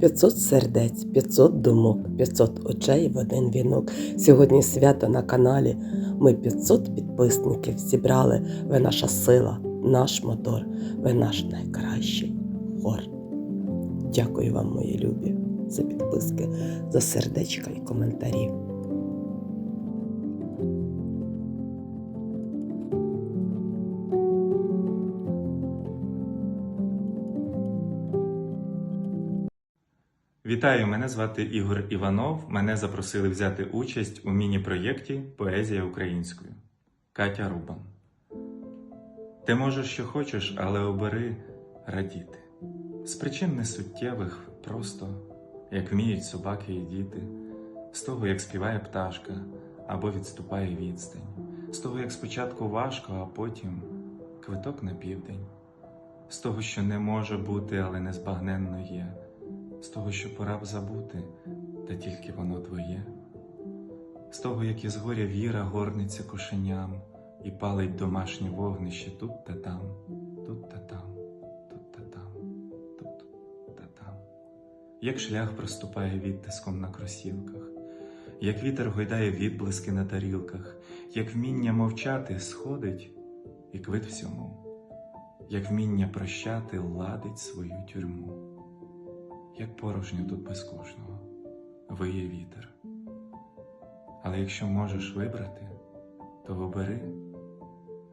500 сердець, 500 думок, 500 очей в один вінок. Сьогодні свято на каналі. Ми 500 підписників зібрали. Ви наша сила, наш мотор, ви наш найкращий хор. Дякую вам, мої любі, за підписки, за сердечка і коментарі. Вітаю, мене звати Ігор Іванов. Мене запросили взяти участь у міні-проєкті Поезія українською. Катя Рубан. Ти можеш, що хочеш, але обери радіти. З причин несуттєвих, просто як вміють собаки і діти, з того, як співає пташка або відступає відстань, з того, як спочатку важко, а потім квиток на південь, з того, що не може бути, але незбагненно є з того, що пора б забути, та тільки воно твоє, з того, як із горя віра горниться кошеням і палить домашнє вогнище тут та там, тут та там, тут та там, тут та там, як шлях проступає відтиском на кросівках, як вітер гойдає відблиски на тарілках, як вміння мовчати сходить і квит всьому, як вміння прощати ладить свою тюрму як порожньо тут без кожного, виє вітер. Але якщо можеш вибрати, то обери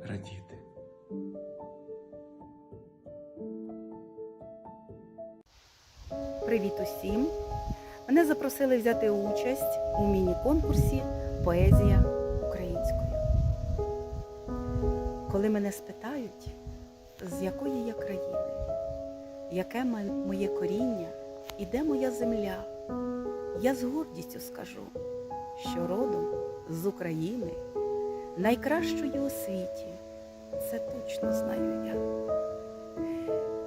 радіти. Привіт усім! Мене запросили взяти участь у міні-конкурсі Поезія українською. Коли мене спитають, з якої я країни, яке моє коріння і де моя земля, я з гордістю скажу, що родом з України, найкращої у світі, це точно знаю я.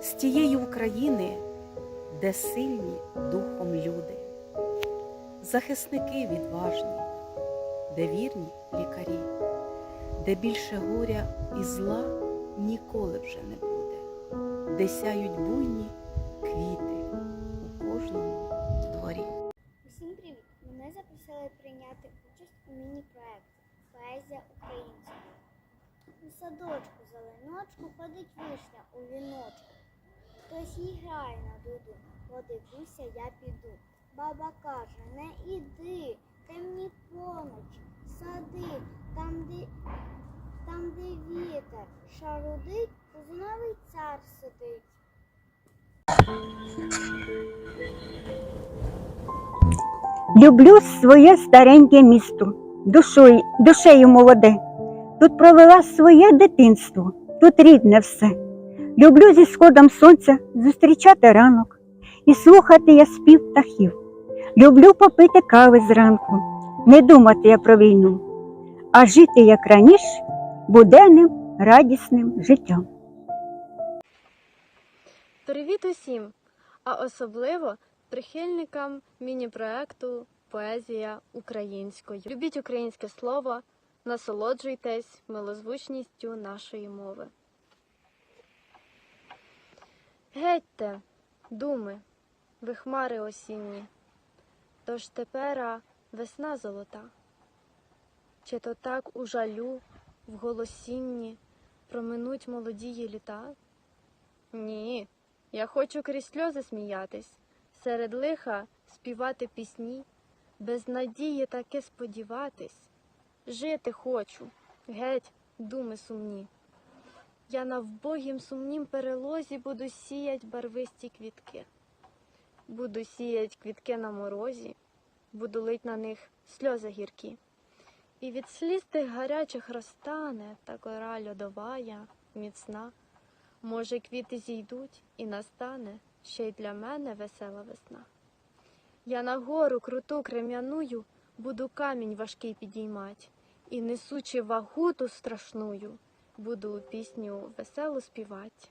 З тієї України де сильні духом люди, захисники відважні, де вірні лікарі, де більше горя і зла ніколи вже не буде, де сяють буйні квіти Мене запросили прийняти участь у міні-проєкті Поезія українською. У садочку зеленочку ходить вишня у віночку. Хтось їй грає на дуду, подивлюся, я піду. Баба каже, не іди, темні поночі, сади, там, де, там, де вітер шарудить, знову цар сидить. Люблю своє стареньке місто, душою, душею молоде. Тут провела своє дитинство, тут рідне все. Люблю зі сходом сонця зустрічати ранок і слухати я спів птахів. Люблю попити кави зранку, не думати я про війну, а жити як раніше буденним радісним життям. Привіт усім! А особливо прихильникам міні-проекту Поезія українською. Любіть українське слово, насолоджуйтесь милозвучністю нашої мови. Гетьте, думи, ви хмари осінні, тож тепера весна золота. Чи то так у жалю, в голосінні проминуть молодії літа? Ні, я хочу крізь сльози сміятись, серед лиха співати пісні, без надії таки сподіватись. Жити хочу, геть, думи сумні. Я на вбогім сумнім перелозі буду сіять барвисті квітки. Буду сіять квітки на морозі, буду лить на них сльози гіркі. І від сліз тих гарячих розтане та кора льодовая, міцна. Може, квіти зійдуть і настане ще й для мене весела весна. Я на гору круту крем'яную буду камінь важкий підіймать, і, несучи вагу ту страшную, буду пісню веселу співать.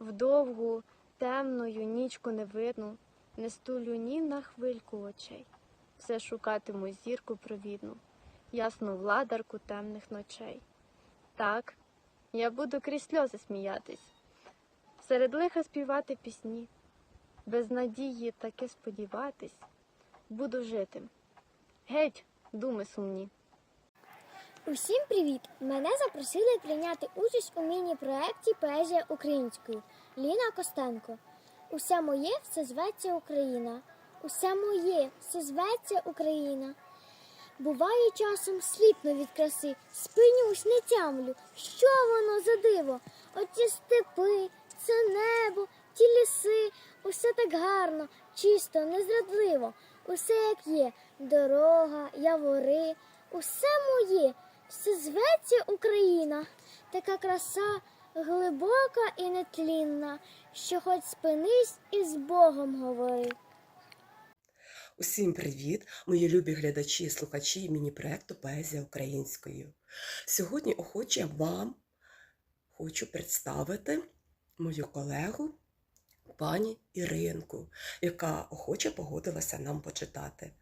Вдовгу, темною нічку невидну, не стулю ні на хвильку очей, все шукатиму зірку провідну, ясну владарку темних ночей. Так, я буду крізь сльози сміятись, серед лиха співати пісні, без надії таки сподіватись, буду жити. Геть, думи сумні. Усім привіт! Мене запросили прийняти участь у міні-проєкті Поезія українською Ліна Костенко. Усе моє все зветься Україна. Усе моє все зветься Україна. Буває часом сліпно від краси, спинюсь, не тямлю. Що воно за диво? Оті степи, це небо, ті ліси, усе так гарно, чисто, незрадливо, усе як є, дорога, явори, усе моє, все зветься Україна, така краса глибока і нетлінна, що хоч спинись і з Богом говори. Усім привіт, мої любі глядачі і слухачі міні-проекту Поезія українською. Сьогодні охоче вам хочу представити мою колегу пані Іринку, яка охоче погодилася нам почитати.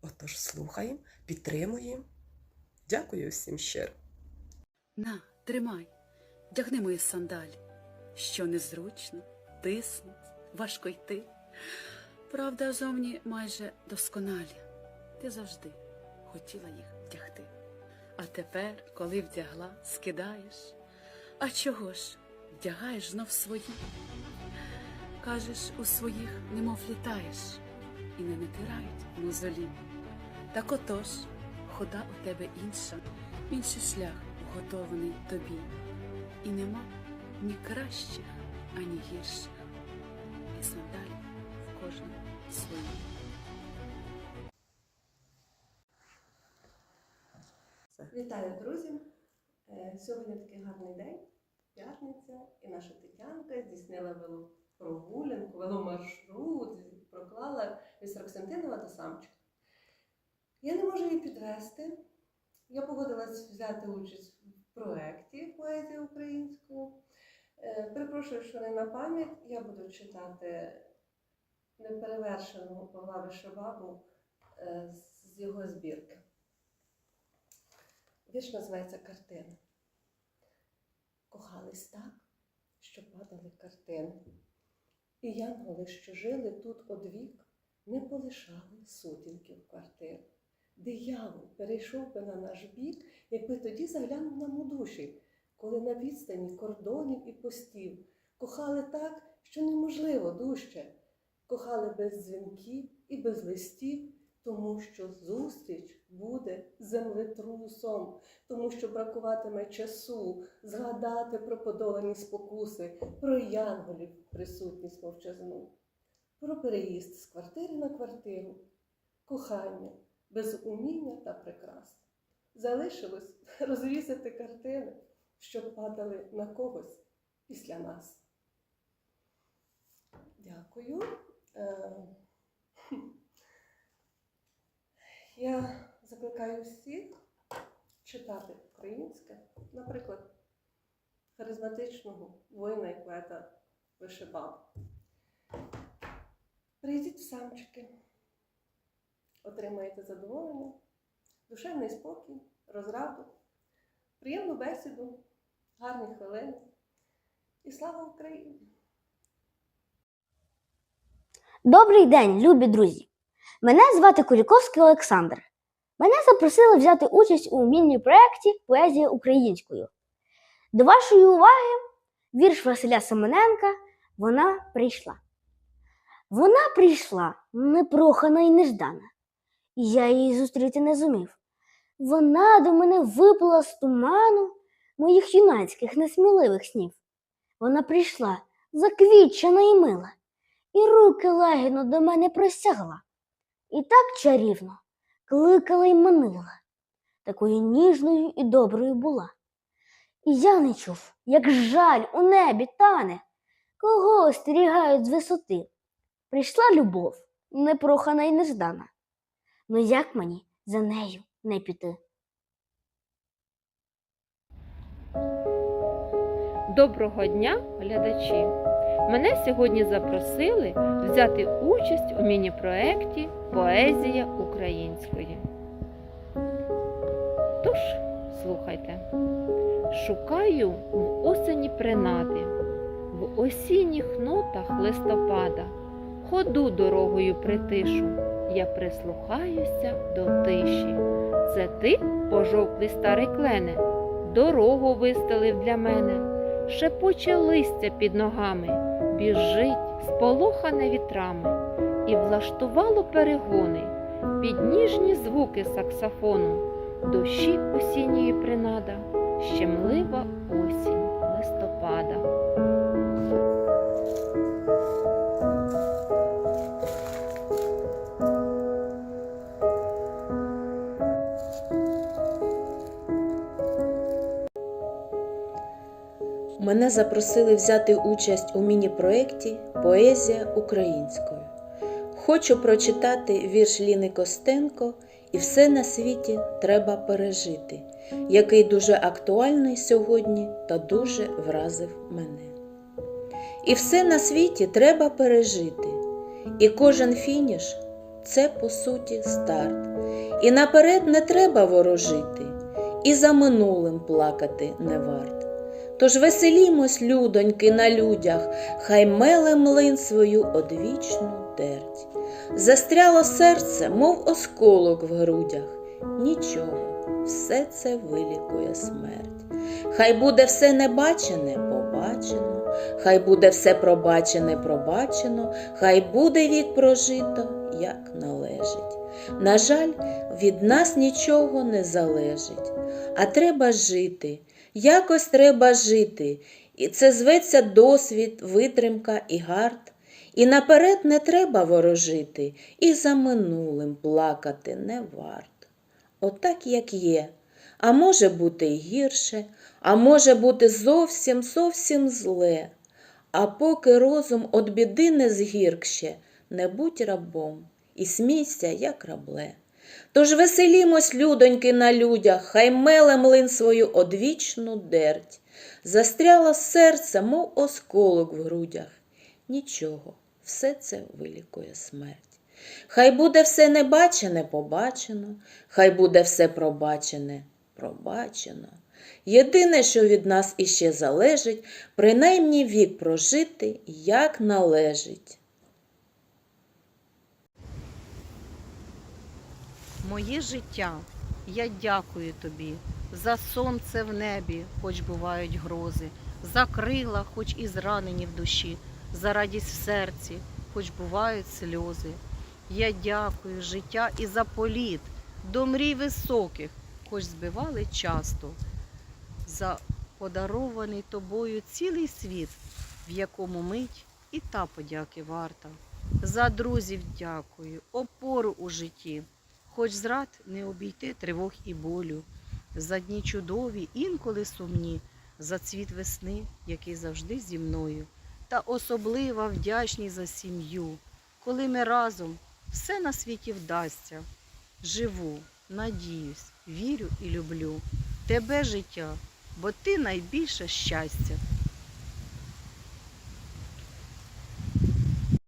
Отож, слухаємо, підтримуємо. Дякую всім щиро. На, тримай, вдягни мої сандалі. Що незручно, тиснуть, важко йти. Правда, зовні майже досконалі. Ти завжди хотіла їх вдягти. А тепер, коли вдягла, скидаєш. А чого ж вдягаєш знов свої? Кажеш, у своїх немов літаєш, і не натирають мозолі. Так отож, хода у тебе інша, інший шлях вготований тобі, і нема ні кращих, ані гірших, і сандалі в кожному свої. Вітаю, друзі! Е, Сьогодні такий гарний день, п'ятниця, і наша Тетянка здійснила велопрогулянку, веломаршрут, проклала від Сарксентинова до Самчика. Я не можу її підвести. Я погодилась взяти участь в проєкті Поезія українською. Е, Перепрошую, що не на пам'ять. Я буду читати неперевершеного Павла Вишебабу е, з його збірки. Вірш називається Картина. Кохались так, що падали картини. І янголи, що жили тут одвік, не полишали сутінків квартир. Диявол перейшов би на наш бік, якби тоді заглянув нам у душі, коли на відстані кордонів і постів кохали так, що неможливо дужче, кохали без дзвінків і без листів, тому що зустріч буде землетрусом, тому що бракуватиме часу згадати про подолані спокуси, про янголів присутність мовчазну, про переїзд з квартири на квартиру, кохання без уміння та прикрас. Залишилось розвісити картини, що падали на когось після нас. Дякую. Я закликаю всіх читати українське, наприклад, харизматичного воїна і поета Вишибаба. Прийдіть в самчики, отримаєте задоволення, душевний спокій, розраду, приємну бесіду, гарні хвилини. І слава Україні! Добрий день, любі друзі! Мене звати Куліковський Олександр. Мене запросили взяти участь у міні-проєкті Поезія українською. До вашої уваги вірш Василя Семененка Вона прийшла. Вона прийшла непрохана і неждана, і я її зустріти не зумів. Вона до мене виплила з туману моїх юнацьких несміливих снів. Вона прийшла заквітчена і мила і руки лагідно до мене простягла, і так чарівно кликала й манила, такою ніжною і доброю була. І я не чув, як жаль у небі тане, кого остерігають з висоти. Прийшла любов, непрохана й неждана. Ну як мені за нею не піти? Доброго дня, глядачі! Мене сьогодні запросили взяти участь у міні-проєкті Поезія української. Тож, слухайте, шукаю в осені принади, в осінніх нотах листопада ходу дорогою притишу, я прислухаюся до тиші. Це ти, пожовклий старий клене, дорогу вистелив для мене, шепоче листя під ногами, біжить, сполохане вітрами, і влаштувало перегони під ніжні звуки саксофону, дощі осінньої принада, щемлива осінь листопада. Мене запросили взяти участь у міні-проєкті Поезія українською. Хочу прочитати вірш Ліни Костенко і все на світі треба пережити, який дуже актуальний сьогодні та дуже вразив мене. І все на світі треба пережити, і кожен фініш це по суті старт. І наперед не треба ворожити, і за минулим плакати не варт. Тож веселімось, людоньки, на людях, хай меле млин свою одвічну терть. Застряло серце, мов осколок в грудях. Нічого, все це вилікує смерть. Хай буде все небачене, побачено, хай буде все пробачене, пробачено, хай буде вік прожито, як належить. На жаль, від нас нічого не залежить, а треба жити. Якось треба жити, і це зветься досвід, витримка і гард. І наперед не треба ворожити, і за минулим плакати не варт. Отак, як є. А може бути й гірше, а може бути зовсім зовсім зле. А поки розум од біди не згіркще, не будь рабом і смійся, як рабле. Тож веселімось, людоньки, на людях, хай меле млин свою одвічну дерть. Застряло серце, мов осколок в грудях. Нічого, все це вилікує смерть. Хай буде все небачене, побачено, хай буде все пробачене, пробачено. Єдине, що від нас іще залежить, принаймні вік прожити, як належить. Моє життя, я дякую тобі. За сонце в небі, хоч бувають грози, за крила, хоч і зранені в душі, за радість в серці, хоч бувають сльози. Я дякую життя і за політ до мрій високих, хоч збивали часто, за подарований тобою цілий світ, в якому мить і та подяки варта. За друзів дякую, опору у житті хоч зрад не обійти тривог і болю, за дні чудові, інколи сумні, за цвіт весни, який завжди зі мною, та особлива вдячність за сім'ю, коли ми разом все на світі вдасться. Живу, надіюсь, вірю і люблю тебе життя, бо ти найбільше щастя.